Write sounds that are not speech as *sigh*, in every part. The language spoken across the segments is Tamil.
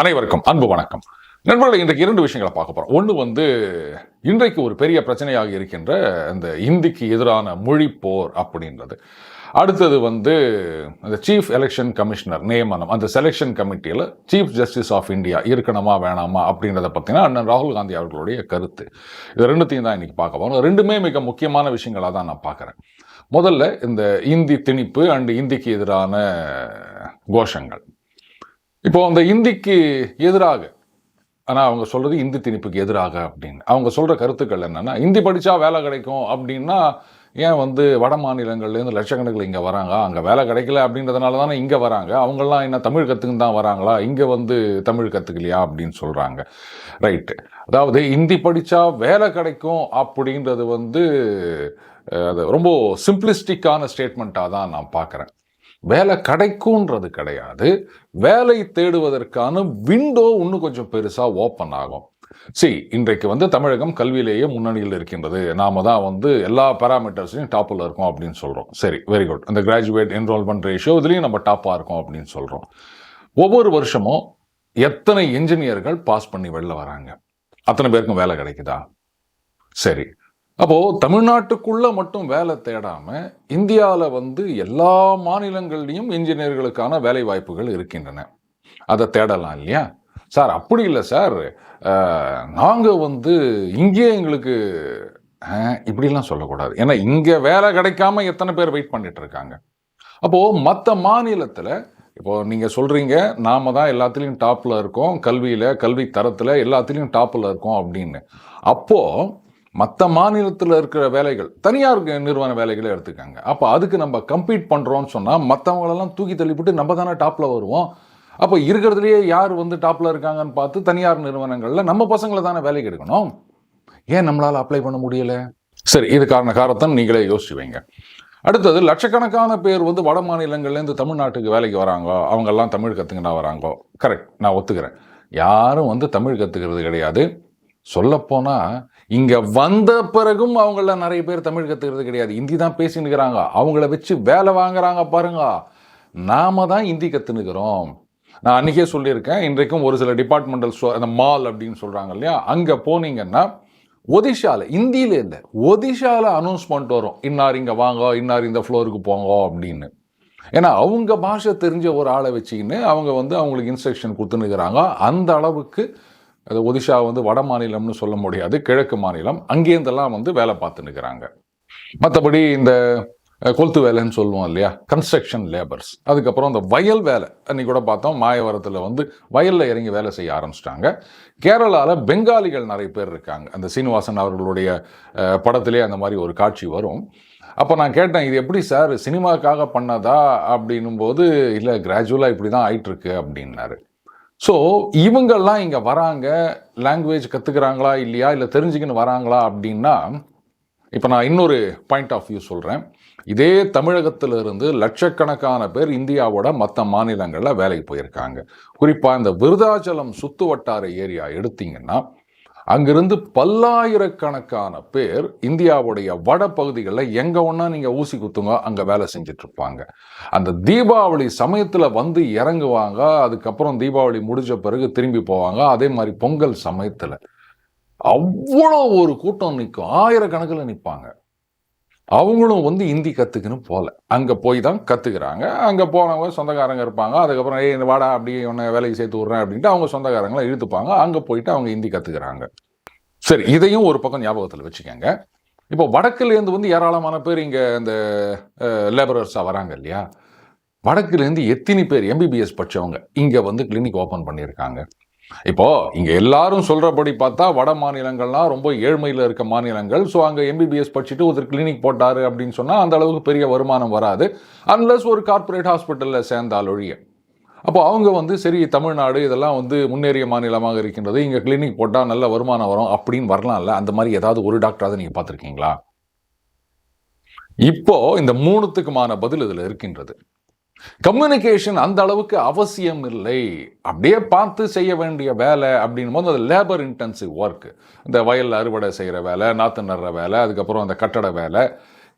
அனைவருக்கும் அன்பு வணக்கம். நண்பர்களே இன்றைக்கு இரண்டு விஷயங்களை பார்க்க போறோம். ஒன்று வந்து இன்றைக்கு ஒரு பெரிய பிரச்சனையாக இருக்கின்ற இந்த இந்திக்கு எதிரான மொழி போர் அப்படின்றது. அடுத்தது வந்து அந்த சீஃப் எலெக்ஷன் கமிஷனர் நியமனம். அந்த செலெக்ஷன் கமிட்டியில் சீஃப் ஜஸ்டிஸ் ஆஃப் இந்தியா இருக்கணுமா வேணாமா அப்படின்றத பார்த்தீங்கன்னா அண்ணன் ராகுல் காந்தி அவர்களுடைய கருத்து. இது ரெண்டுத்தையும் தான் இன்னைக்கு பார்க்க போகிறோம் ரெண்டுமே மிக முக்கியமான விஷயங்களாக தான் நான் பார்க்குறேன். முதல்ல இந்த இந்தி திணிப்பு அண்டு இந்திக்கு எதிரான கோஷங்கள். இப்போ அந்த இந்திக்கு எதிராக ஆனால் அவங்க சொல்றது இந்தி திணிப்புக்கு எதிராக அப்படின்னு. அவங்க சொல்கிற கருத்துக்கள் என்னென்னா இந்தி படித்தா வேலை கிடைக்கும் அப்படின்னா ஏன் வந்து வட மாநிலங்கள்லேருந்து லட்சக்கணக்கில் இங்கே வராங்க? அங்கே வேலை கிடைக்கல அப்படின்றதுனால தானே இங்கே வராங்க. அவங்கெல்லாம் என்ன தமிழ் கற்றுக்குன்னு தான் வராங்களா? இங்கே வந்து தமிழ் கற்றுக்கலையா அப்படின்னு சொல்கிறாங்க ரைட்டு அதாவது இந்தி படித்தா வேலை கிடைக்கும் அப்படின்றது வந்து அது ரொம்ப சிம்பிளிஸ்டிக்கான ஸ்டேட்மெண்ட்டாக தான் நான் பார்க்குறேன். வேலை கிடைக்கும்ன்றது கிடையாது. வேலை தேடுவதற்கான விண்டோ இன்னும் கொஞ்சம் பெருசாக ஓப்பன் ஆகும். சி இன்றைக்கு வந்து தமிழகம் கல்வியிலேயே முன்னணியில் இருக்கின்றது. நாம தான் வந்து எல்லா பேராமீட்டர்ஸ்லையும் டாப்பில் இருக்கோம் அப்படின்னு சொல்கிறோம் சரி வெரி குட் அந்த கிராஜுவேட் என்ரோல்மெண்ட் ரேஷியோ இதுலேயும் நம்ம டாப்பாக இருக்கோம் அப்படின்னு சொல்கிறோம் ஒவ்வொரு வருஷமும் எத்தனை இன்ஜினியர்கள் பாஸ் பண்ணி வெளில வராங்க? அத்தனை பேருக்கும் வேலை கிடைக்குதா? சரி. அப்போது தமிழ்நாட்டுக்குள்ளே மட்டும் வேலை தேடாமல் இந்தியாவில் வந்து எல்லா மாநிலங்கள்லையும் இன்ஜினியர்களுக்கான வேலை வாய்ப்புகள் இருக்கின்றன. அதை தேடலாம் இல்லையா? சார் அப்படி இல்லை சார். நாங்கள் வந்து இங்கே எங்களுக்கு இப்படிலாம் சொல்லக்கூடாது. ஏன்னா இங்கே வேலை கிடைக்காம எத்தனை பேர் வெயிட் பண்ணிட்டு இருக்காங்க. அப்போது மற்ற மாநிலத்தில் இப்போ நீங்கள் சொல்கிறீங்க நாம தான் எல்லாத்துலேயும் டாப்பில் இருக்கோம். கல்வியில் கல்வி தரத்தில் எல்லாத்துலேயும் டாப்பில் இருக்கோம் அப்படின்னு. அப்போது மற்ற மாநிலத்தில் இருக்கிற வேலைகள் தனியார் நிறுவன வேலைகளை எடுத்துக்காங்க. அப்போ அதுக்கு நம்ம கம்ப்ளீட் பண்ணுறோம்னு சொன்னால் மற்றவங்களெல்லாம் தூக்கி தள்ளிவிட்டு நம்ம தானே டாப்பில் வருவோம். அப்போ இருக்கிறதுலையே யார் வந்து டாப்பில் இருக்காங்கன்னு பார்த்து தனியார் நிறுவனங்களில் நம்ம பசங்களை தானே வேலைக்கு எடுக்கணும்? ஏன் நம்மளால் அப்ளை பண்ண முடியல? சரி இது காரண காரணத்தை நீங்களே யோசிச்சு வைங்க. அடுத்தது லட்சக்கணக்கான பேர் வந்து வட மாநிலங்கள்லேருந்து தமிழ்நாட்டுக்கு வேலைக்கு வராங்கோ அவங்கெல்லாம் தமிழ் கற்றுக்கினா வராங்கோ கரெக்ட் நான் ஒத்துக்கிறேன். யாரும் வந்து தமிழ் கற்றுக்கிறது கிடையாது. சொல்லப்போனால் இங்கே வந்த பிறகும் அவங்கள நிறைய பேர் தமிழ் கற்றுக்கிறது கிடையாது. ஹிந்தி தான் பேசினுக்கிறாங்க அவங்கள வச்சு வேலை வாங்குறாங்க பாருங்க. நாம தான் ஹிந்தி கற்றுனுக்கிறோம் நான் அன்றைக்கே சொல்லியிருக்கேன் இன்றைக்கும் ஒரு சில டிபார்ட்மெண்டல் ஸ்டோ அந்த மால் அப்படின்னு சொல்கிறாங்க இல்லையா? அங்கே போனீங்கன்னா ஒதிஷாவில் இந்தியில் இல்லை ஒதிஷாவில் அனௌன்ஸ்மெண்ட் வரும். இன்னார் இங்கே வாங்க இன்னார் இந்த ஃப்ளோருக்கு போங்க அப்படின்னு. ஏன்னா அவங்க பாஷை தெரிஞ்ச ஒரு ஆளை வச்சுக்கின்னு அவங்க வந்து அவங்களுக்கு இன்ஸ்ட்ரக்ஷன் கொடுத்துன்னுக்குறாங்க அந்த அளவுக்கு அது ஒடிஷா வந்து வட மாநிலம்னு சொல்ல முடியாது கிழக்கு மாநிலம். அங்கேருந்தெல்லாம் வந்து வேலை பார்த்துன்னுக்குறாங்க மற்றபடி இந்த கொளுத்து வேலைன்னு சொல்லுவோம் இல்லையா? கன்ஸ்ட்ரக்ஷன் லேபர்ஸ் அதுக்கப்புறம் அந்த வயல் வேலை. அன்னைக்கு கூட பார்த்தோம் மாயவரத்தில் வந்து வயலில் இறங்கி வேலை செய்ய ஆரம்பிச்சிட்டாங்க. கேரளாவில் பெங்காலிகள் நிறைய பேர் இருக்காங்க. அந்த சீனிவாசன் அவர்களுடைய படத்திலே அந்த மாதிரி ஒரு காட்சி வரும். அப்போ நான் கேட்டேன் இது எப்படி சார்? சினிமாக்காக பண்ணதா? அப்படின்னும் போது இல்லை கிராஜுவலாக இப்படி தான் ஆயிட்டுருக்கு அப்படின்னாரு. ஸோ இவங்கெல்லாம் இங்கே வராங்க. லாங்குவேஜ் கற்றுக்குறாங்களா இல்லையா? இல்லை தெரிஞ்சுக்கின்னு வராங்களா அப்படின்னா இப்போ நான் இன்னொரு பாயிண்ட் ஆஃப் வியூ சொல்கிறேன் இதே தமிழகத்திலிருந்து லட்சக்கணக்கான பேர் இந்தியாவோட மற்ற மாநிலங்களில் வேலைக்கு போயிருக்காங்க. குறிப்பாக இந்த விருதாச்சலம் சுத்து வட்டார ஏரியா எடுத்தீங்கன்னா அங்கிருந்து பல்லாயிரக்கணக்கான பேர் இந்தியாவுடைய வட பகுதிகளில் எங்கே ஒன்றா நீங்கள் ஊசி குத்துங்க அங்கே வேலை செஞ்சிட்ருப்பாங்க. அந்த தீபாவளி சமயத்தில் வந்து இறங்குவாங்க அதுக்கப்புறம் தீபாவளி முடிஞ்ச பிறகு திரும்பி போவாங்க அதே மாதிரி பொங்கல் சமயத்தில். அவ்வளோ ஒரு கூட்டம் நிற்கும் ஆயிரக்கணக்கில் நிற்பாங்க அவங்களும் வந்து ஹிந்தி கற்றுக்கணும் போகல அங்கே போய் தான் கற்றுக்குறாங்க அங்கே போனவங்க சொந்தக்காரங்க இருப்பாங்க. அதுக்கப்புறம் ஏய் இந்த வாடா அப்படியே உன்னை வேலைக்கு சேர்த்து விட்றேன் அப்படின்ட்டு அவங்க சொந்தக்காரங்களை இழுத்துப்பாங்க. அங்கே போயிட்டு அவங்க ஹிந்தி கற்றுக்குறாங்க சரி இதையும் ஒரு பக்கம் ஞாபகத்தில் வச்சுக்கோங்க. இப்போ வடக்குலேருந்து வந்து ஏராளமான பேர் இங்கே இந்த லேபரர்ஸாக வராங்க இல்லையா? வடக்குலேருந்து எத்தனை பேர் எம்பிபிஎஸ் படிச்சவங்க இங்கே வந்து கிளினிக் ஓப்பன் பண்ணியிருக்காங்க. இப்போ இங்க எல்லாரும் சொல்றபடி பார்த்தா வட மாநிலங்கள்லாம் ரொம்ப ஏழ்மையில் இருக்க மாநிலங்கள். ஸோ அங்கே எம்பிபிஎஸ் படிச்சுட்டு ஒருத்தர் கிளினிக் போட்டாரு அப்படின்னு சொன்னால் அந்த அளவுக்கு பெரிய வருமானம் வராது. அன்லஸ் ஒரு கார்ப்பரேட் ஹாஸ்பிட்டலில் சேர்ந்தால் ஒழிய. அப்போ அவங்க வந்து சரி தமிழ்நாடு இதெல்லாம் வந்து முன்னேறிய மாநிலமாக இருக்கின்றது. இங்கே கிளினிக் போட்டால் நல்ல வருமானம் வரும் அப்படின்னு வரலாம்ல. அந்த மாதிரி ஏதாவது ஒரு டாக்டராவது நீங்கள் பார்த்துருக்கீங்களா? இப்போ இந்த மூணுத்துக்குமான பதில் இதில் இருக்கின்றது. கம்யூனிகேஷன் அந்த அளவுக்கு அவசியம் இல்லை. அப்படியே பார்த்து செய்ய வேண்டிய வேலை அப்படின்னும் போது அது லேபர் இன்டென்சிவ் ஒர்க் இந்த வயலில் அறுவடை செய்கிற வேலை நாற்று நடுற வேலை அதுக்கப்புறம் அந்த கட்டட வேலை.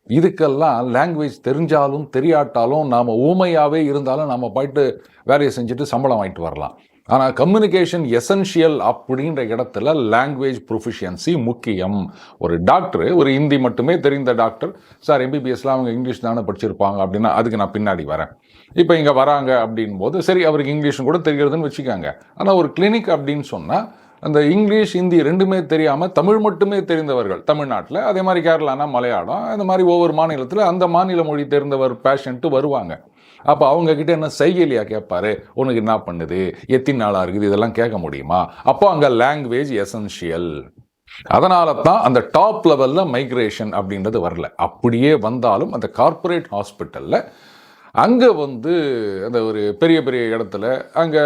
இதுக்கெல்லாம் லாங்குவேஜ் தெரிஞ்சாலும் தெரியாட்டாலும் நாம் ஊமையாகவே இருந்தாலும் நம்ம போயிட்டு வேலையை செஞ்சுட்டு சம்பளம் வாங்கிட்டு வரலாம். ஆனால் கம்யூனிகேஷன் எசென்ஷியல் அப்படின்ற இடத்துல லாங்குவேஜ் ப்ரொஃபிஷியன்சி முக்கியம். ஒரு டாக்டர் ஒரு ஹிந்தி மட்டுமே தெரிந்த டாக்டர் சார் எம்பிபிஎஸ்லாம் அவங்க இங்கிலீஷ் தானே படிச்சிருப்பாங்க? அப்படின்னா அதுக்கு நான் பின்னாடி வரேன். இப்போ இங்கே வராங்க அப்படின் போது சரி அவருக்கு இங்கிலீஷும் கூட தெரிகிறதுன்னு வச்சுக்காங்க. ஆனால் ஒரு கிளினிக் அப்படின்னு சொன்னால் அந்த இங்கிலீஷ் ஹிந்தி ரெண்டுமே தெரியாமல் தமிழ் மட்டுமே தெரிந்தவர்கள் தமிழ்நாட்டில் அதே மாதிரி கேரளானா மலையாளம் அந்த மாதிரி ஒவ்வொரு மாநிலத்தில் அந்த மாநில மொழி தெரிந்தவர் பேஷண்ட்டு வருவாங்க. அப்போ அவங்கக்கிட்ட என்ன செய்கலியா கேட்பாரு? உனக்கு என்ன பண்ணுது? எத்தனை நாளாக இருக்குது? இதெல்லாம் கேட்க முடியுமா? அப்போ அங்கே லாங்குவேஜ் எசென்ஷியல் அதனால தான் அந்த டாப் லெவலில் மைக்ரேஷன் அப்படின்றது வரல. அப்படியே வந்தாலும் அந்த கார்ப்பரேட் ஹாஸ்பிட்டலில் அங்கே வந்து அந்த ஒரு பெரிய பெரிய இடத்துல அங்கே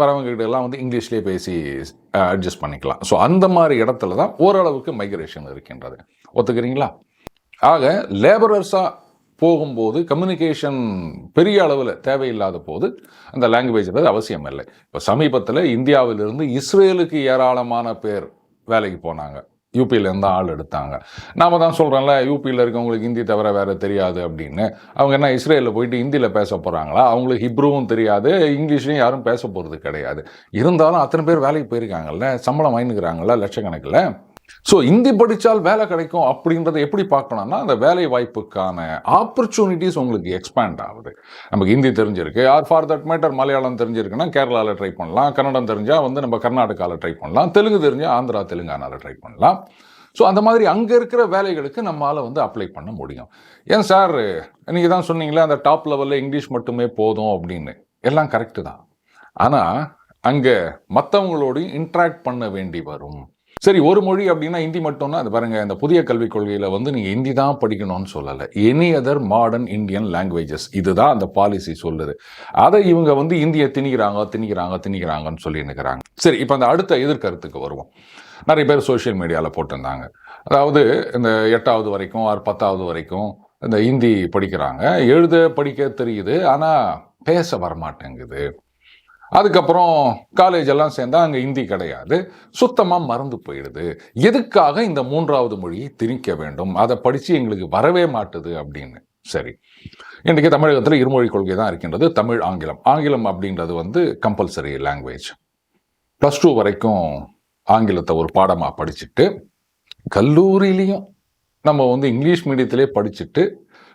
வரவங்ககிட்ட எல்லாம் வந்து இங்கிலீஷ்லேயே பேசி அட்ஜஸ்ட் பண்ணிக்கலாம். ஸோ அந்த மாதிரி இடத்துல தான் ஓரளவுக்கு மைக்ரேஷன் இருக்கின்றது. ஒத்துக்கிறீங்களா? ஆக லேபரர்ஸாக போகும்போது கம்யூனிகேஷன் பெரிய அளவில் தேவையில்லாத போது அந்த லாங்குவேஜ்ன்றது அவசியம் இல்லை. இப்போ சமீபத்தில் இந்தியாவிலிருந்து இஸ்ரேலுக்கு ஏராளமான பேர் வேலைக்கு போனாங்க. யூபியிலேருந்து தான் ஆள் எடுத்தாங்க. நாம தான் சொல்கிறோம்ல யூபியில் இருக்கவங்களுக்கு ஹிந்தி தவிர வேறு தெரியாது அப்படின்னு. அவங்க என்ன இஸ்ரேலில் போயிட்டு ஹிந்தியில் பேச போகிறாங்களா அவங்களுக்கு ஹிப்ருவும் தெரியாது இங்கிலீஷ்லையும் யாரும் பேச போகிறது கிடையாது. இருந்தாலும் அத்தனை பேர் வேலைக்கு போயிருக்காங்கல்ல சம்பளம் வாங்கிக்கிறாங்கல்ல லட்சக்கணக்கில். ஸோ ஹிந்தி படித்தால் வேலை கிடைக்கும் அப்படின்றத எப்படி பார்க்கணும்னா அந்த வேலை வாய்ப்புக்கான ஆப்பர்ச்சுனிட்டிஸ் உங்களுக்கு எக்ஸ்பேண்ட் ஆகுது. நமக்கு ஹிந்தி தெரிஞ்சிருக்கு. Or for that matter Malayalam தெரிஞ்சிருக்குன்னா கேரளாவில் ட்ரை பண்ணலாம். கன்னடம் தெரிஞ்சால் வந்து நம்ம கர்நாடகாவில் ட்ரை பண்ணலாம். தெலுங்கு தெரிஞ்சால் ஆந்திரா தெலுங்கானாவில் ட்ரை பண்ணலாம். ஸோ அந்த மாதிரி அங்கே இருக்கிற வேலைகளுக்கு நம்மளால் வந்து அப்ளை பண்ண முடியும். ஏன் சார் நீங்கள் தான் சொன்னீங்களே அந்த டாப் லெவலில் இங்கிலீஷ் மட்டுமே போதும் அப்படின்னு. எல்லாம் கரெக்டு தான். ஆனால் அங்கே மற்றவங்களோடையும் இன்ட்ராக்ட் பண்ண வேண்டி வரும். சரி ஒரு மொழி அப்படின்னா ஹிந்தி மட்டும்னா அது பாருங்கள் இந்த புதிய கல்விக் கொள்கையில் வந்து நீங்கள் ஹிந்தி தான் படிக்கணும்னு சொல்லலை. Any other modern Indian languages இதுதான் அந்த பாலிசி சொல்லுது. அதை இவங்க வந்து இந்தியை திணிக்கிறாங்க திணிக்கிறாங்க திணிக்கிறாங்கன்னு சொல்லி நிற்கிறாங்க சரி இப்போ அந்த அடுத்த எதிர்கருத்துக்கு வருவோம். நிறைய பேர் சோஷியல் மீடியாவில் போட்டிருந்தாங்க. அதாவது இந்த எட்டாவது வரைக்கும் ஆறு பத்தாவது வரைக்கும் இந்த ஹிந்தி படிக்கிறாங்க. எழுத படிக்க தெரியுது ஆனால் பேச வரமாட்டேங்குது. அதுக்கப்புறம் காலேஜ் எல்லாம் சேர்ந்தால் அங்கே ஹிந்தி கிடையாது. சுத்தமாக மறந்து போயிடுது. எதுக்காக இந்த மூன்றாவது மொழியை திணிக்க வேண்டும்? அதை படித்து எங்களுக்கு வரவே மாட்டுது அப்படின்னு. சரி. இன்றைக்கி தமிழகத்தில் இருமொழி கொள்கை தான் இருக்கின்றது. தமிழ் ஆங்கிலம். ஆங்கிலம் அப்படின்றது வந்து கம்பல்சரி லாங்குவேஜ் ப்ளஸ் டூ வரைக்கும் ஆங்கிலத்தை ஒரு பாடமாக படிச்சுட்டு கல்லூரியிலையும் நம்ம வந்து இங்கிலீஷ் மீடியத்திலே படிச்சுட்டு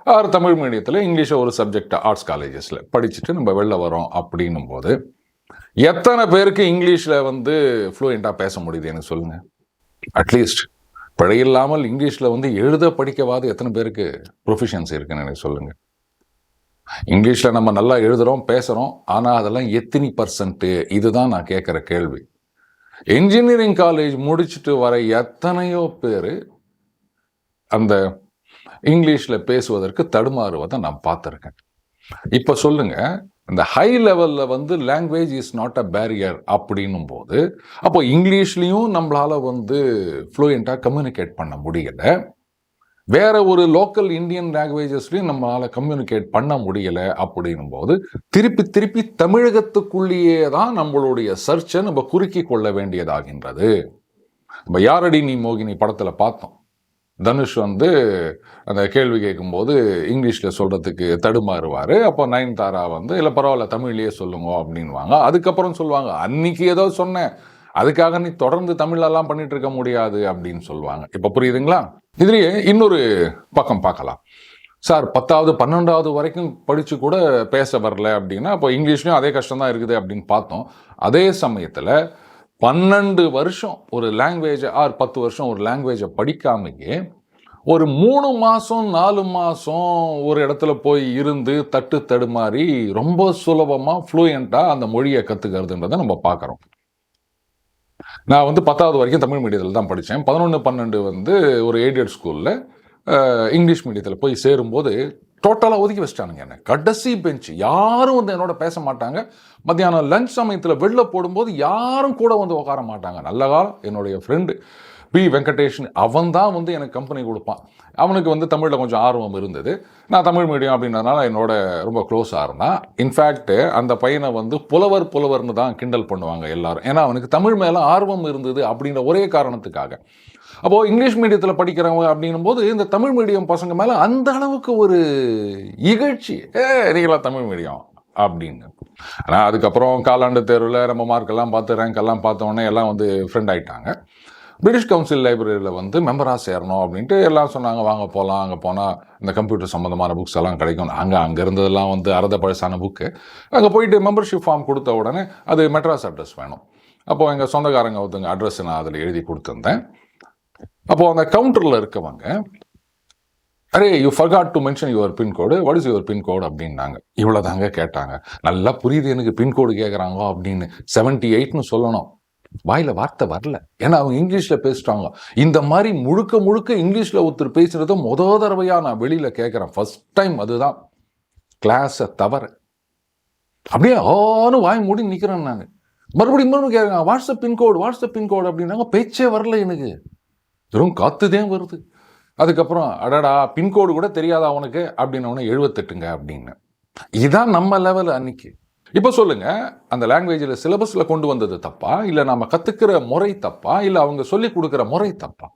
ஆறு தமிழ் மீடியத்தில் இங்கிலீஷை ஒரு சப்ஜெக்ட் ஆர்ட்ஸ் காலேஜஸில் படிச்சுட்டு நம்ம வெளில வரோம் அப்படின்னும் போது எத்தனை பேருக்கு இங்கிலீஷில் வந்து ஃப்ளூயண்ட்டாக பேச முடியுது எனக்கு சொல்லுங்கள் அட்லீஸ்ட் பிழையில்லாமல் இங்கிலீஷில் வந்து எழுத படிக்கவாது எத்தனை பேருக்கு ப்ரொஃபிஷியன்சி இருக்குன்னு எனக்கு சொல்லுங்கள் இங்கிலீஷில் நம்ம நல்லா எழுதுகிறோம் பேசுகிறோம் ஆனால் அதெல்லாம் எத்தனி பர்சன்ட்டு இதுதான் நான் கேட்குற கேள்வி. இன்ஜினியரிங் காலேஜ் முடிச்சுட்டு வர எத்தனையோ பேர் அந்த இங்கிலீஷில் பேசுவதற்கு தடுமாறுவதை நான் பார்த்துருக்கேன். இப்போ சொல்லுங்கள் இந்த ஹை லெவலில் வந்து language is not a barrier அப்படின்னும் போது அப்போ இங்கிலீஷ்லேயும் நம்மளால் வந்து ஃப்ளூயண்ட்டாக கம்யூனிகேட் பண்ண முடியலை. வேற ஒரு லோக்கல் இந்தியன் லாங்குவேஜஸ்லையும் நம்மளால் கம்யூனிகேட் பண்ண முடியலை அப்படின்னும் போது திருப்பி திருப்பி தமிழகத்துக்குள்ளேயே தான் நம்மளுடைய சர்ச்சை நம்ம குறுக்கி கொள்ள வேண்டியதாகின்றது. நம்ம யாரடி நீ மோகினி படத்தில் பார்த்தோம். தனுஷ் வந்து அந்த கேள்வி கேட்கும்போது இங்கிலீஷில் சொல்கிறதுக்கு தடுமாறுவார். அப்போ நயன்தாரா வந்து இல்லை பரவாயில்ல தமிழ்லேயே சொல்லுங்க அப்படின்வாங்க அதுக்கப்புறம் சொல்லுவாங்க அன்னைக்கு ஏதோ சொன்னேன். அதுக்காக நீ தொடர்ந்து தமிழெல்லாம் பண்ணிட்டு இருக்க முடியாது அப்படின்னு சொல்லுவாங்க. இப்போ புரியுதுங்களா? இதுலேயே இன்னொரு பக்கம் பார்க்கலாம். சார் பத்தாவது பன்னெண்டாவது வரைக்கும் படித்து கூட பேச வரல அப்படின்னா அப்போ இங்கிலீஷ்லையும் அதே கஷ்டம் தான் இருக்குது அப்படின்னு பார்த்தோம். அதே சமயத்தில் பன்னெண்டு வருஷம் ஒரு லாங்குவேஜை ஆறு பத்து வருஷம் ஒரு லாங்குவேஜை படிக்காமையே ஒரு மூணு மாதம் நாலு மாதம் ஒரு இடத்துல போய் இருந்து தட்டு தடுமாறி ரொம்ப சுலபமாக ஃப்ளூயண்ட்டாக அந்த மொழியை கற்றுக்கிறதுன்றதை நம்ம பார்க்குறோம். நான் வந்து பத்தாவது வரைக்கும் தமிழ் மீடியத்தில் தான் படித்தேன். பதினொன்று பன்னெண்டு வந்து ஒரு எய்டட் ஸ்கூலில் இங்கிலீஷ் மீடியத்தில் போய் சேரும்போது டோட்டலாக ஒதுக்கி வச்சிட்டானுங்க என்ன. கடைசி பெஞ்ச் யாரும் வந்து என்னோட பேச மாட்டாங்க. மத்தியானம் லஞ்ச் சமயத்தில் வெளில போடும்போது யாரும் கூட வந்து உட்கார மாட்டாங்க. நல்ல காலம் என்னுடைய ஃப்ரெண்டு பி. வெங்கடேஷன் அவன் தான் வந்து எனக்கு கம்பெனி கொடுப்பான். அவனுக்கு வந்து தமிழில் கொஞ்சம் ஆர்வம் இருந்தது. நான் தமிழ் மீடியம் அப்படின்றதுனால என்னோட ரொம்ப க்ளோஸாக இருந்தான். இன்ஃபேக்ட் அந்த பையனை வந்து புலவர் புலவர்னு தான் கிண்டல் பண்ணுவாங்க எல்லாரும். ஏன்னா அவனுக்கு தமிழ் மேலே ஆர்வம் இருந்தது அப்படின்ற ஒரே காரணத்துக்காக. அப்போது இங்கிலீஷ் மீடியத்தில் படிக்கிறவங்க அப்படின்னும் போது இந்த தமிழ் மீடியம் பசங்க மேலே அந்த அளவுக்கு ஒரு இகழ்ச்சி. ஏ நீங்களா தமிழ் மீடியம் அப்படின்னு. ஆனால் அதுக்கப்புறம் காலாண்டு தேர்வில் நம்ம மார்க்கெல்லாம் பார்த்து ரேங்க்கெல்லாம் பார்த்த உடனே எல்லாம் வந்து ஃப்ரெண்ட் ஆகிட்டாங்க பிரிட்டிஷ் கவுன்சில் லைப்ரரியில் வந்து மெம்பராக சேரணும் அப்படின்ட்டு எல்லாம் சொன்னாங்க. வாங்க போகலாம் அங்கே போனால் இந்த கம்ப்யூட்டர் சம்மந்தமான புக்ஸ் எல்லாம் கிடைக்கும். அங்கே அங்கே இருந்ததெல்லாம் வந்து அறத பழசான புக்கு அங்கே போயிட்டு மெம்பர்ஷிப் ஃபார்ம் கொடுத்த உடனே அது மெட்ராஸ் அட்ரஸ் வேணும். அப்போது எங்கள் சொந்தக்காரங்க ஒருத்தங்க அட்ரஸ் நான் அதில் எழுதி கொடுத்துருந்தேன். அப்போது அந்த கவுண்டரில் இருக்கவங்க are you forgot to mention your pincode what is your pincode அப்படின்னாங்க. இவ்வளோ தாங்க கேட்டாங்க. நல்லா புரியுது எனக்கு பின்கோடு கேட்குறாங்க அப்படின்னு செவன்டி எயிட்னு சொல்லணும். வாயில் வார்த்தை வரல. ஏன்னா அவங்க இங்கிலீஷில் பேசிட்டாங்க. இந்த மாதிரி முழுக்க முழுக்க இங்கிலீஷில் ஒருத்தர் பேசுகிறத முத தடவையா நான் வெளியில் கேட்குறேன் ஃபர்ஸ்ட் டைம் அதுதான். கிளாஸை தவறு. அப்படியே ஆனு வாய் மூடி நிற்கிறேன் நான். மறுபடியும் மறுபடியும் கேட்குறாங்க வாட்ஸ்அப் பின்கோடு வாட்ஸ்அப் பின்கோடு அப்படின்னாங்க. பேச்சே வரல எனக்கு. வெறும் காத்துதேன் வருது. அதுக்கப்புறம் அடடா பின்கோடு கூட தெரியாதா அவனுக்கு அப்படின்னு அவனை எழுபத்தெட்டுங்க அப்படின்னு. இதுதான் நம்ம லெவல் அன்னைக்கு. இப்போ சொல்லுங்க அந்த லாங்குவேஜில் சிலபஸில் கொண்டு வந்தது தப்பா? இல்லை நம்ம கற்றுக்கிற முறை தப்பா? இல்லை அவங்க சொல்லி கொடுக்குற முறை தப்பா?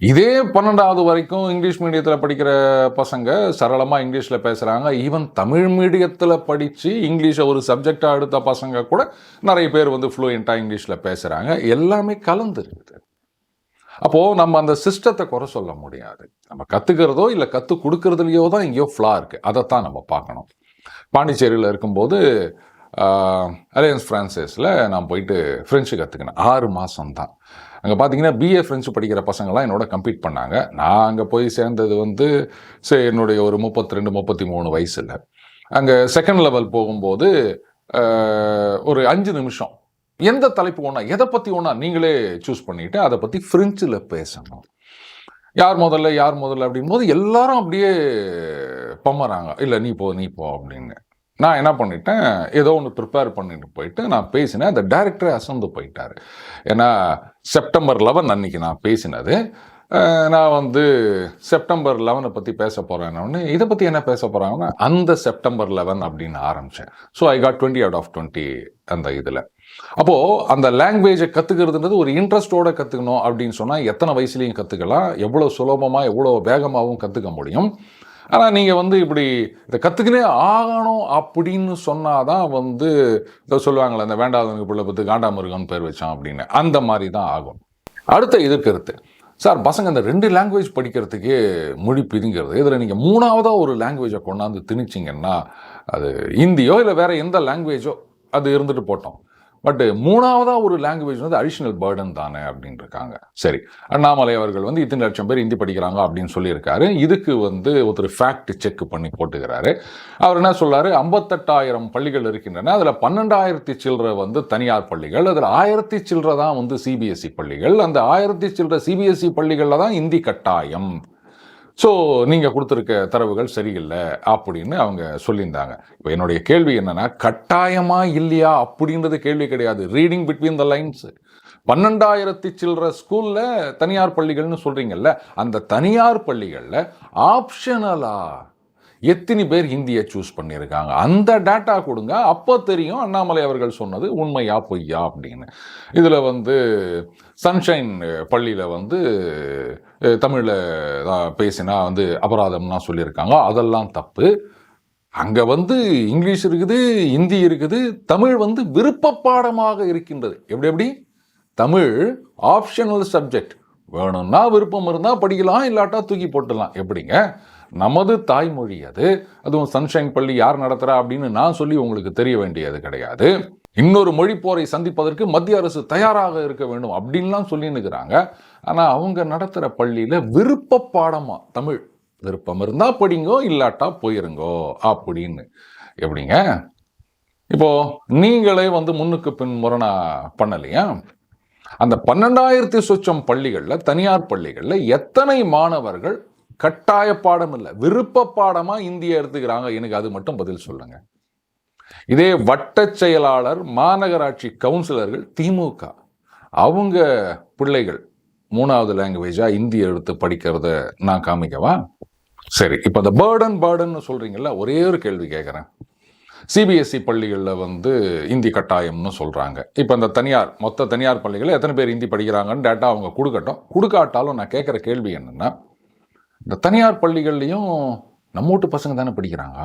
இதே பன்னெண்டாவது வரைக்கும் இங்கிலீஷ் மீடியத்தில் படிக்கிற பசங்க சரளமாக இங்கிலீஷில் பேசுகிறாங்க ஈவன் தமிழ் மீடியத்தில் படித்து இங்கிலீஷை ஒரு சப்ஜெக்டாக எடுத்த பசங்க கூட நிறைய பேர் வந்து ஃப்ளூயண்ட்டாக இங்கிலீஷில் பேசுகிறாங்க எல்லாமே கலந்துருக்குது. அப்போது நம்ம அந்த சிஸ்டத்தை குறை சொல்ல முடியாது. நம்ம கற்றுக்கிறதோ இல்லை கற்றுக் கொடுக்கறதுலையோ தான் எங்கேயோ ஃப்ளா இருக்குது அதைத்தான் நம்ம பார்க்கணும். பாண்டிச்சேரியில் இருக்கும்போது அலையன்ஸ் ஃப்ரான்சைஸில் நான் போயிட்டு ஃப்ரெஞ்சு கற்றுக்கினேன் ஆறு மாதம் தான். அங்கே பார்த்தீங்கன்னா பிஏ ஃப்ரெஞ்சு படிக்கிற பசங்களாம் என்னோட கம்ப்ளீட் பண்ணாங்க. நான் அங்கே போய் சேர்ந்தது வந்து சரி என்னுடைய ஒரு முப்பத்தி ரெண்டு முப்பத்தி மூணு வயசில். அங்கே செகண்ட் லெவல் போகும்போது ஒரு அஞ்சு நிமிஷம் எந்த தலைப்பு ஒன்றா எதை பற்றி ஒன்றா நீங்களே சூஸ் பண்ணிட்டு அதை பற்றி ஃப்ரெஞ்சில் பேசணும். யார் முதல்ல யார் முதல்ல அப்படின் போது எல்லாரும் அப்படியே பம்மறாங்க. இல்லை நீ போ நீ போ அப்படின்னு. நான் என்ன பண்ணிட்டேன் ஏதோ ஒன்று ப்ரிப்பேர் பண்ணிட்டு போயிட்டு நான் பேசினேன். அந்த டைரக்டரே அசந்து போயிட்டார். ஏன்னா செப்டம்பர் லெவன் அன்னைக்கு நான் பேசினது. நான் வந்து செப்டம்பர் லெவனை பற்றி பேச போகிறேன்னு இதை பற்றி என்ன பேச போகிறாங்கன்னா அந்த செப்டம்பர் லெவன் அப்படின்னு ஆரம்பித்தேன் so I got twenty out of twenty அந்த இதில். அப்போது அந்த லாங்குவேஜை கற்றுக்கிறதுன்றது ஒரு இன்ட்ரெஸ்ட்டோடு கற்றுக்கணும் அப்படின்னு சொன்னால் எத்தனை வயசுலேயும் கற்றுக்கலாம் எவ்வளோ சுலபமாக எவ்வளோ வேகமாகவும் கற்றுக்க முடியும். ஆனால் நீங்கள் வந்து இப்படி இதை கற்றுக்கினே ஆகணும் அப்படின்னு சொன்னால் தான் வந்து இதை சொல்லுவாங்களே அந்த வேண்டாதவங்க பிள்ளை பற்றி காண்டாமிருகம்னு பேர் வச்சான் அப்படின்னு. அந்த மாதிரி தான் ஆகும். அடுத்த எதிர்கருத்து. சார் பசங்க இந்த ரெண்டு லாங்குவேஜ் படிக்கிறதுக்கே மொழி பிரிங்கிறது இதில் நீங்கள் மூணாவதாக ஒரு லாங்குவேஜை கொண்டாந்து திணிச்சிங்கன்னா அது ஹிந்தியோ இல்லை வேறு எந்த லாங்குவேஜோ அது இருந்துட்டு போட்டோம். பட் மூணாவதாக ஒரு லாங்குவேஜ் வந்து அடிஷ்னல் பேர்டன் தானே அப்படின்னு இருக்காங்க சரி அண்ணாமலை அவர்கள் வந்து இத்தனை லட்சம் பேர் ஹிந்தி படிக்கிறாங்க அப்படின்னு சொல்லியிருக்காரு. இதுக்கு வந்து ஒருத்தர் ஃபேக்ட் செக் பண்ணி போட்டுக்கிறாரு. அவர் என்ன சொல்றாரு? ஐம்பத்தெட்டாயிரம் பள்ளிகள் இருக்கின்றன. அதில் பன்னெண்டாயிரத்தி சில்லற வந்து தனியார் பள்ளிகள். அதில் ஆயிரத்தி சில்லற தான் வந்து சிபிஎஸ்சி பள்ளிகள். அந்த ஆயிரத்தி சில்லற சிபிஎஸ்சி பள்ளிகளில் தான் இந்தி கட்டாயம். ஸோ நீங்கள் கொடுத்துருக்க தரவுகள் சரியில்லை அப்படின்னு அவங்க சொல்லியிருந்தாங்க. இப்போ என்னுடைய கேள்வி என்னென்னா கட்டாயமா இல்லையா அப்படின்றது கேள்வி கிடையாது. ரீடிங் பிட்வீன் த லைன்ஸ் பன்னெண்டாயிரத்தி சில்லற ஸ்கூலில் தனியார் பள்ளிகள்னு சொல்கிறீங்கல்ல அந்த தனியார் பள்ளிகளில் ஆப்ஷனலாக எத்தனை பேர் ஹிந்தியை சூஸ் பண்ணியிருக்காங்க. அந்த டேட்டா கொடுங்க. அப்போ தெரியும் அண்ணாமலை அவர்கள் சொன்னது உண்மையா பொய்யா அப்படின்னு. இதில் வந்து சன்ஷைன் பள்ளியில் வந்து தமிழில் தான் பேசினா வந்து அபராதம்லாம் சொல்லியிருக்காங்க. அதெல்லாம் தப்பு. அங்கே வந்து இங்கிலீஷ் இருக்குது ஹிந்தி இருக்குது. தமிழ் வந்து விருப்ப பாடமாக இருக்கின்றது. எப்படி எப்படி? தமிழ் ஆப்ஷனல் சப்ஜெக்ட் வேணும்னா விருப்பம் இருந்தால் படிக்கலாம் இல்லாட்டா தூக்கி போட்டுடலாம். எப்படிங்க? நமது தாய்மொழி அது. அதுவும் சன்ஷைன் பள்ளி யார் நடத்துகிறா அப்படின்னு நான் சொல்லி உங்களுக்கு தெரிய வேண்டியது கிடையாது. இன்னொரு மொழி போரை சந்திப்பதற்கு மத்திய அரசு தயாராக இருக்க வேண்டும் அப்படின்லாம் சொல்லின்னுக்கிறாங்க. ஆனால் அவங்க நடத்துகிற பள்ளியில் விருப்ப பாடமா தமிழ் விருப்பம் இருந்தால் படிங்கோ இல்லாட்டா போயிருங்கோ அப்படின்னு. எப்படிங்க? இப்போ நீங்களே வந்து முன்னுக்கு பின் முரணா பண்ணலையா? அந்த பன்னெண்டாயிரத்தி சொச்சம் பள்ளிகளில் தனியார் பள்ளிகளில் எத்தனை மாணவர்கள் கட்டாய பாடம் இல்லை. விருப்ப பாடமாக இந்தியா எடுத்துக்கிறாங்க. எனக்கு அது மட்டும் பதில் சொல்லுங்க. இதே வட்ட செயலாளர் மாநகராட்சி கவுன்சிலர்கள் திமுக. அவங்க பிள்ளைகள் மூணாவது லாங்குவேஜாக இந்தி எடுத்து படிக்கிறத நான் காமிக்கவா? சரி இப்போ இந்த பேர்டன் பேர்டன் சொல்கிறீங்கள ஒரே ஒரு கேள்வி கேட்குறேன் சிபிஎஸ்சி பள்ளிகளில் வந்து இந்தி கட்டாயம்னு சொல்கிறாங்க இப்போ அந்த தனியார் மொத்த தனியார் பள்ளிகளில் எத்தனை பேர் இந்தி படிக்கிறாங்கன்னு டேட்டா அவங்க கொடுக்கட்டும். கொடுக்காட்டாலும் நான் கேட்குற கேள்வி என்னென்னா இந்த தனியார் பள்ளிகள்லையும் நம்ம வீட்டு பசங்க தானே படிக்கிறாங்க?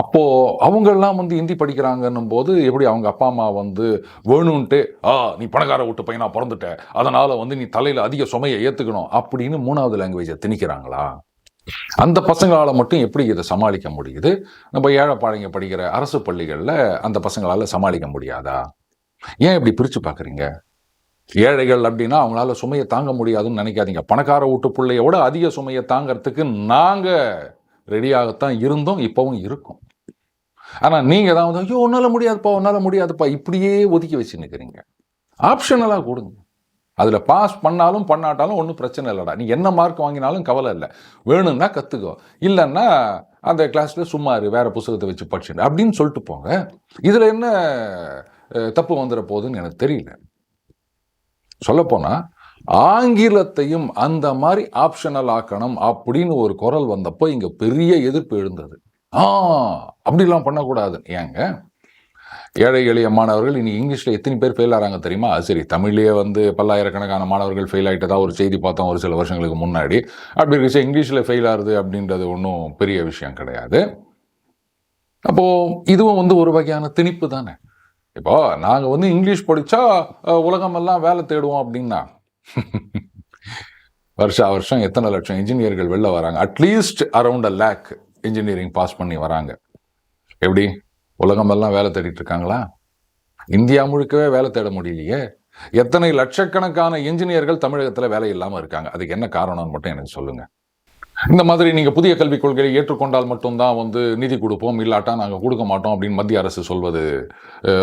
அப்போது அவங்கெல்லாம் வந்து ஹிந்தி படிக்கிறாங்கன்னும் போது எப்படி அவங்க அப்பா அம்மா வந்து வேணும்ன்ட்டு ஆ நீ பணக்கார விட்டு பையனாக பிறந்துட்ட அதனால் வந்து நீ தலையில் அதிக சுமையை ஏற்றுக்கணும் அப்படின்னு மூணாவது லாங்குவேஜை திணிக்கிறாங்களா? அந்த பசங்களால் மட்டும் எப்படி இதை சமாளிக்க முடியுது? நம்ம ஏழைப்பாளைங்க படிக்கிற அரசு பள்ளிகளில் அந்த பசங்களால் சமாளிக்க முடியாதா? ஏன் இப்படி பிரித்து பார்க்குறீங்க? ஏழைகள் அப்படின்னா அவங்களால சுமையை தாங்க முடியாதுன்னு நினைக்காதீங்க. பணக்கார வீட்டு பிள்ளையோட அதிக சுமையை தாங்கிறதுக்கு நாங்கள் ரெடியாகத்தான் இருந்தோம் இப்போவும் இருக்கும். ஆனால் நீங்கள் தான் வந்து ஐயோ உன்னால முடியாதுப்பா உன்னால் முடியாதுப்பா இப்படியே ஒதுக்கி வச்சு நிற்கிறீங்க ஆப்ஷனலாக கொடுங்க. அதில் பாஸ் பண்ணாலும் பண்ணாட்டாலும் ஒன்றும் பிரச்சனை இல்லைடா. நீ என்ன மார்க் வாங்கினாலும் கவலை இல்லை. வேணும்னா கற்றுக்கோ இல்லைன்னா அந்த கிளாஸில் சும்மா இரு வேறு புத்தகத்தை வச்சு படிச்சுடு அப்படின்னு சொல்லிட்டு போங்க. இதில் என்ன தப்பு வந்துட போகுதுன்னு எனக்கு தெரியல. சொல்லப்போனால் ஆங்கிலத்தையும் அந்த மாதிரி ஆப்ஷனல் ஆக்கணும் அப்படின்னு ஒரு குரல் வந்தப்போ இங்கே பெரிய எதிர்ப்பு எழுந்தது. ஆ அப்படிலாம் பண்ணக்கூடாது. ஏங்க? ஏழை எளிய மாணவர்கள் இனி இங்கிலீஷில் எத்தனை பேர் ஃபெயில் ஆகிறாங்க தெரியுமா? அது சரி தமிழ்லேயே வந்து பல்லாயிரக்கணக்கான மாணவர்கள் ஃபெயில் ஆகிட்டதா ஒரு செய்தி பார்த்தோம் ஒரு சில வருஷங்களுக்கு முன்னாடி. அப்படி இருந்துச்சு இங்கிலீஷில் ஃபெயில் ஆகுது அப்படின்றது ஒன்றும் பெரிய விஷயம் கிடையாது. அப்போது இதுவும் வந்து ஒரு வகையான திணிப்பு தானே? இப்போ நாங்கள் வந்து இங்கிலீஷ் படித்தா உலகமெல்லாம் வேலை தேடுவோம் அப்படின்னா *laughs* வருஷா வருஷம் எத்தனை லட்சம் இன்ஜினியர்கள் வெளில வராங்க? At least around a lakh engineering pass பண்ணி வராங்க. எப்படி? உலகமெல்லாம் வேலை தேடிட்டு இருக்காங்களா? இந்தியா முழுக்கவே வேலை தேட முடியலையே. எத்தனை லட்சக்கணக்கான இன்ஜினியர்கள் தமிழகத்தில் வேலை இல்லாமல் இருக்காங்க. அதுக்கு என்ன காரணம்னு மட்டும் எனக்கு சொல்லுங்கள் இந்த மாதிரி நீங்கள் புதிய கல்விக் கொள்கையை ஏற்றுக்கொண்டால் மட்டும்தான் வந்து நிதி கொடுப்போம் இல்லாட்டா நாங்கள் கொடுக்க மாட்டோம் அப்படின்னு மத்திய அரசு சொல்வது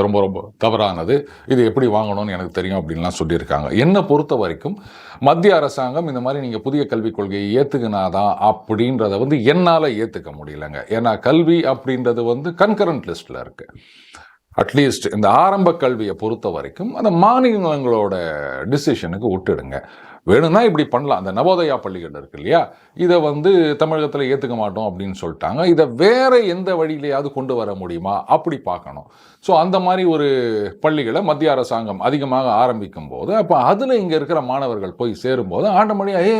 ரொம்ப ரொம்ப தவறானது. இது எப்படி வாங்கணும்னு எனக்கு தெரியும் அப்படின்லாம் சொல்லியிருக்காங்க. என்னை பொறுத்த வரைக்கும் மத்திய அரசாங்கம் இந்த மாதிரி நீங்கள் புதிய கல்விக் கொள்கையை ஏற்றுக்கினாதான் அப்படின்றத வந்து என்னால் ஏற்றுக்க முடியலங்க. ஏன்னா கல்வி அப்படின்றது வந்து கன்கரண்ட் லிஸ்ட்டில் இருக்குது அட்லீஸ்ட் இந்த ஆரம்ப கல்வியை பொறுத்த வரைக்கும் அந்த மாநிலங்களோட டிசிஷனுக்கு விட்டுடுங்க. வேணும்னா இப்படி பண்ணலாம். அந்த நவோதயா பள்ளிகள் இருக்கு இல்லையா? இதை வந்து தமிழகத்தில் ஏற்றுக்க மாட்டோம் அப்படின்னு சொல்லிட்டாங்க. இதை வேறு எந்த வழியிலையாவது கொண்டு வர முடியுமா? அப்படி பார்க்கணும். ஸோ அந்த மாதிரி ஒரு பள்ளிகளை மத்திய அரசாங்கம் அதிகமாக ஆரம்பிக்கும் போது அப்போ அதில் இங்கே இருக்கிற மாணவர்கள் போய் சேரும்போது ஆண்டமணியா ஏ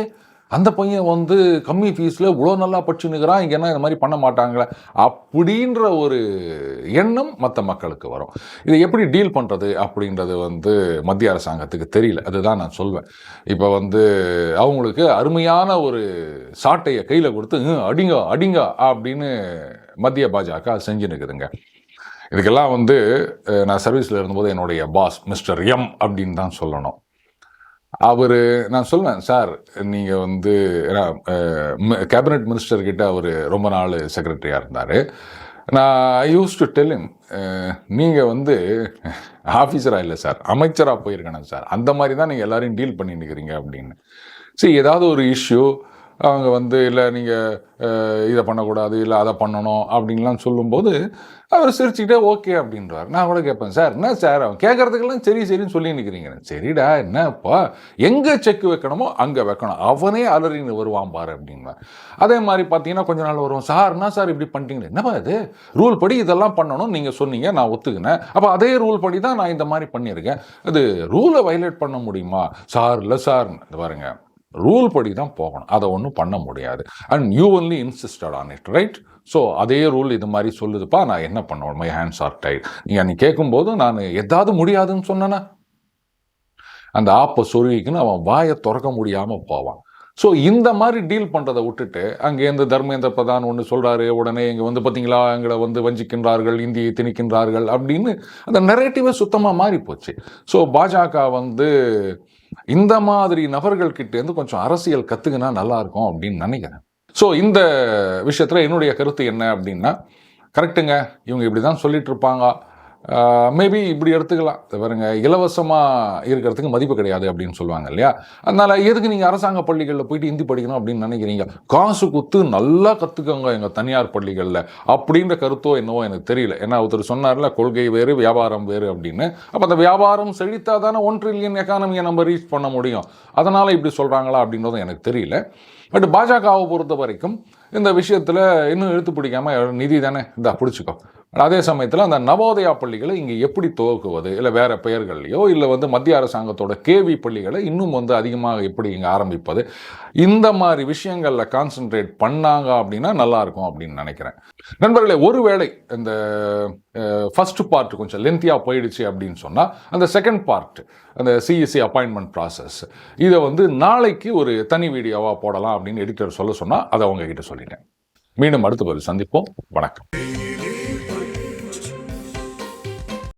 அந்த பையன் வந்து கம்மி ஃபீஸில் இவ்வளோ நல்லா படிச்சுன்னுக்கிறான் இங்கே என்ன இந்த மாதிரி பண்ண மாட்டாங்களே? அப்படின்ற ஒரு எண்ணம் மற்ற மக்களுக்கு வரும். இதை எப்படி டீல் பண்ணுறது அப்படின்றது வந்து மத்திய அரசாங்கத்துக்கு தெரியல. அதுதான் நான் சொல்வேன். இப்போ வந்து அவங்களுக்கு அருமையான ஒரு சாட்டையை கையில் கொடுத்து அடிங்க அடிங்க அப்படின்னு மத்திய பாஜக செஞ்சுன்னுக்குதுங்க. இதுக்கெல்லாம் வந்து நான் சர்வீஸில் இருந்தபோது என்னுடைய பாஸ் மிஸ்டர் எம் அப்படின்னு தான் சொல்லணும். அவர் நான் சொல்லுவேன் சார் நீங்கள் வந்து கேபினட் மினிஸ்டர்கிட்ட அவர் ரொம்ப நாள் செக்ரட்டரியாக இருந்தார். நான் ஐ யூஸ் டு டெல்லிம் நீங்கள் வந்து ஆஃபீஸராக இல்லை சார். அமைச்சராக போயிருக்கணும் சார். அந்த மாதிரி தான் நீங்கள் எல்லாரையும் டீல் பண்ணி இருக்கிறீங்க அப்படின்னு. சரி ஏதாவது ஒரு இஷ்யூ அவங்க வந்து இல்லை நீங்கள் இதை பண்ணக்கூடாது இல்லை அதை பண்ணணும் அப்படின்லாம் சொல்லும்போது அவர் சிரிச்சுக்கிட்டே ஓகே அப்படின்றார். நான் கூட கேட்பேன் சார் என்ன சார்? அவன் கேட்கறதுக்கெல்லாம் சரி சரின்னு சொல்லி நிற்கிறீங்க சரிடா என்னப்பா? எங்கே செக் வைக்கணுமோ அங்கே வைக்கணும். அவனே அலறின்னு வருவான் பாரு அப்படின்னா அதே மாதிரி பார்த்தீங்கன்னா கொஞ்ச நாள் வருவோம் சார் என்ன சார் இப்படி பண்ணிட்டீங்களே என்னப்பா இது? ரூல் படி இதெல்லாம் பண்ணணும். நீங்கள் சொன்னீங்க நான் ஒத்துக்கினேன். அப்போ அதே ரூல் படி தான் நான் இந்த மாதிரி பண்ணியிருக்கேன். அது ரூலை வைலேட் பண்ண முடியுமா? சார் இல்லை சார். பாருங்கள் ரூல் படி தான் போகணும். அதை ஒன்றும் பண்ண முடியாது. And you only insisted on it right so அதே ரூல் இது மாதிரி சொல்லுதுப்பா நான் என்ன பண்ணுவேன் மை ஹேண்ட்ஸ் ஆர் டைட் நீ அன்னைக்கு கேட்கும்போது நான் எதாவது முடியாதுன்னு சொன்னேன்னா அந்த ஆப்பை சொருகிக்குன்னு அவன் வாயை திறக்க முடியாமல் போவான். ஸோ இந்த மாதிரி டீல் பண்ணுறதை விட்டுட்டு அங்கேருந்து தர்மேந்திர பிரதான் ஒன்று சொல்கிறாரு உடனே இங்கே வந்து பார்த்தீங்களா எங்களை வந்து வஞ்சிக்கின்றார்கள் இந்தியை திணிக்கின்றார்கள் அப்படின்னு அந்த நெரேட்டிவே சுத்தமாக மாறி போச்சு ஸோ பாஜக வந்து இந்த மாதிரி நபர்கள்கிட்டேருந்து கொஞ்சம் அரசியல் கற்றுக்கினா நல்லாயிருக்கும் அப்படின்னு நினைக்கிறேன். ஸோ இந்த விஷயத்தில் என்னுடைய கருத்து என்ன அப்படின்னா கரெக்டுங்க இவங்க இப்படி தான் சொல்லிட்டு இருப்பாங்க மேபி இப்படி எடுத்துக்கலாம். பாருங்க இலவசமாக இருக்கிறதுக்கு மதிப்பு கிடையாது அப்படின்னு சொல்லுவாங்க இல்லையா? அதனால் எதுக்கு நீங்கள் அரசாங்க பள்ளிகளில் போயிட்டு ஹிந்தி படிக்கணும் அப்படின்னு நினைக்கிறீங்க? காசு குத்து நல்லா கற்றுக்கோங்க எங்கள் தனியார் பள்ளிகளில் அப்படின்ற கருத்தோ என்னவோ எனக்கு தெரியல. ஏன்னா ஒருத்தர் சொன்னார்ல கொள்கை வேறு வியாபாரம் வேறு அப்படின்னு. அப்போ அந்த வியாபாரம் செழித்தா தானே ஒன் ட்ரில்லியன் எக்கானமியை நம்ம ரீச் பண்ண முடியும். அதனால் இப்படி சொல்கிறாங்களா அப்படின்றதும் எனக்கு தெரியல. பட் பாஜகவை பொறுத்த வரைக்கும் இந்த விஷயத்தில் இன்னும் எழுத்து பிடிக்காம நிதி தானே இந்த பிடிச்சிக்கோ. அதே சமயத்தில் அந்த நவோதயா பள்ளிகளை இங்கே எப்படி துவக்குவது? இல்லை வேறு பெயர்கள்லையோ இல்லை வந்து மத்திய அரசாங்கத்தோட கேவி பள்ளிகளை இன்னும் வந்து அதிகமாக எப்படி இங்கே ஆரம்பிப்பது? இந்த மாதிரி விஷயங்களில் கான்சென்ட்ரேட் பண்ணாங்க அப்படின்னா நல்லாயிருக்கும் அப்படின்னு நினைக்கிறேன். நண்பர்களே ஒருவேளை இந்த ஃபர்ஸ்ட் பார்ட் கொஞ்சம் லென்த்தியாக போயிடுச்சு அப்படின்னு சொன்னால் அந்த செகண்ட் பார்ட் அந்த சிஇசி அப்பாயின்மெண்ட் ப்ராசஸ் இதை வந்து நாளைக்கு ஒரு தனி வீடியோவாக போடலாம் அப்படின்னு எடிட்டர் சொல்ல சொன்னால் அதை அவங்ககிட்ட சொல்லிட்டேன். மீண்டும் அடுத்த ஒரு சந்திப்போம். வணக்கம்.